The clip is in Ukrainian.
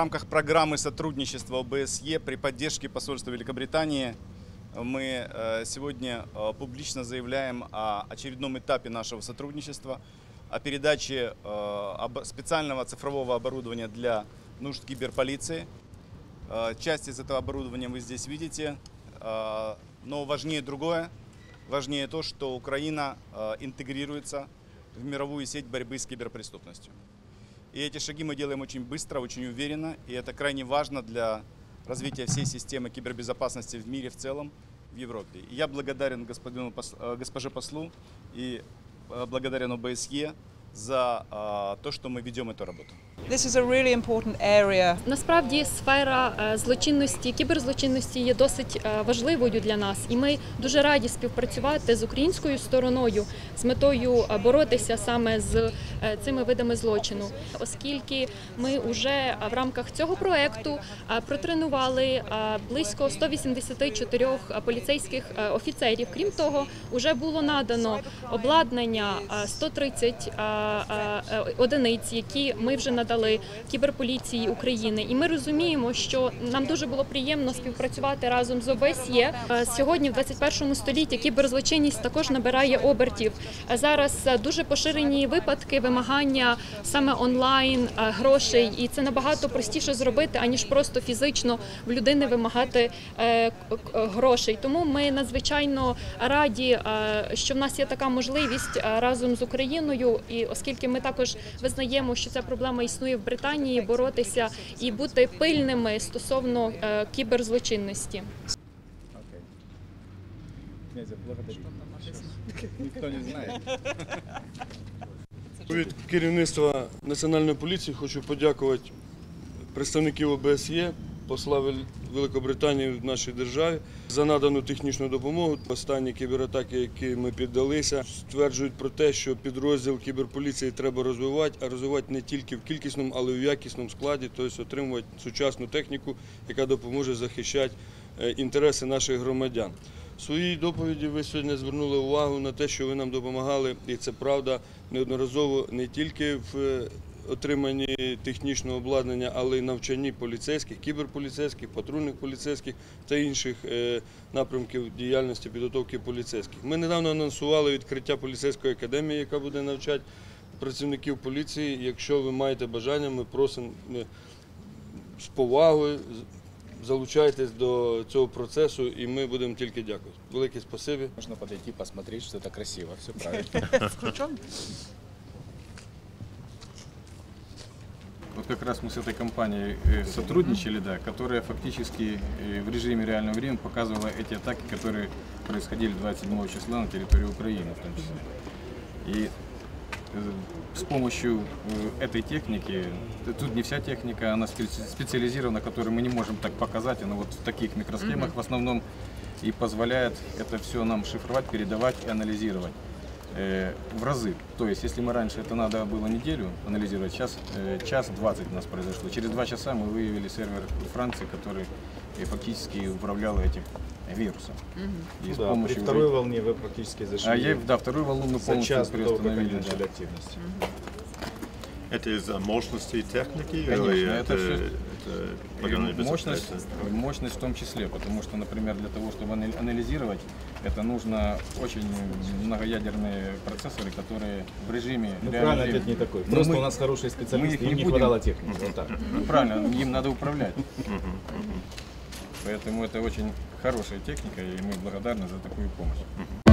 рамках программы сотрудничества ОБСЕ при поддержке посольства Великобритании мы э, сегодня э, публично заявляем о очередном этапе нашего сотрудничества, о передаче э, специального цифрового оборудования для нужд киберполиции. Часть из этого оборудования вы здесь видите, но важнее другое, важнее то, что Украина интегрируется в мировую сеть борьбы с киберпреступностью. И эти шаги мы делаем очень быстро, очень уверенно, и это крайне важно для развития всей системы кибербезопасности в мире в целом, в Европе. И я благодарен господину, э, госпоже послу и э, благодарен ОБСЕ за э, то, что мы ведем эту работу. This is a really important area. Насправді сфера е, злочинності, кіберзлочинності є досить е, важливою для нас, і ми дуже раді співпрацювати з українською стороною з метою е, боротися саме з цими видами злочину, оскільки ми вже в рамках цього проекту протренували близько 184 поліцейських офіцерів. Крім того, вже було надано обладнання е, 130 е, е, е, одиниць, які ми вже надали кіберполіції України. І ми розуміємо, що нам дуже було приємно співпрацювати разом з ОБСЄ. Е, Сьогодні, в 21 столітті, кіберзлочинність також набирає обертів. Е, Зараз е, дуже поширені випадки вимагання саме онлайн грошей, і це набагато простіше зробити, аніж просто фізично в людини вимагати грошей. Тому ми надзвичайно раді, що в нас є така можливість разом з Україною, і оскільки ми також визнаємо, що ця проблема існує в Британії, боротися і бути пильними стосовно е, кіберзлочинності. Ніхто не знає. Від керівництва Національної поліції хочу подякувати представників ОБСЄ, посла Великобританії в нашій державі за надану технічну допомогу. Останні кібератаки, які ми піддалися, стверджують про те, що підрозділ кіберполіції треба розвивати, а розвивати не тільки в кількісному, але й в якісному складі, тобто отримувати сучасну техніку, яка допоможе захищати е, інтереси наших громадян. В своїй доповіді ви сьогодні звернули увагу на те, що ви нам допомагали, і це правда неодноразово не тільки в е, отриманні технічного обладнання, але й навчанні поліцейських, кіберполіцейських, патрульних поліцейських та інших е, напрямків діяльності підготовки поліцейських. Ми недавно анонсували відкриття поліцейської академії, яка буде навчати працівників поліції. Якщо ви маєте бажання, ми просимо е, з повагою. Залучайтесь до цього процесу, і ми будемо тільки дякувати. Велике спасибі. Можно подойти, посмотреть, что это красиво, все правильно. Вот как раз мы с этой компанией э, сотрудничали, да, которая фактически э, в режиме реального времени показывала эти атаки, которые происходили 27 числа на территории Украины в том числе. И э, с помощью этой техники, тут не вся техника, она специ- специализирована, которую мы не можем так показать, она вот в таких микросхемах в основном и позволяет это все нам шифровать, передавать и анализировать э, в разы. То есть, если мы раньше это надо было неделю анализировать, сейчас э, час 20 у нас произошло. Через два часа мы выявили сервер Франции, который э, фактически управлял этим вирусом. И с Да, при помощью второй уже- волне вы практически зашли а я, да, вторую волну мы за полностью час до того, как они приостановили. да. начали активность. Это из-за мощности техники Конечно, или это это, И программное мощность, мощность в том числе, потому что, например, для того, чтобы ана- анализировать, это нужно очень многоядерные процессоры, которые в режиме Ну, правильно, ответ не такой. Но Просто мы- у нас хорошие специалисты, их не им не хватало техники. Вот так. Ну, правильно, им надо управлять. Поэтому это очень хорошая техника, и мы благодарны за такую помощь.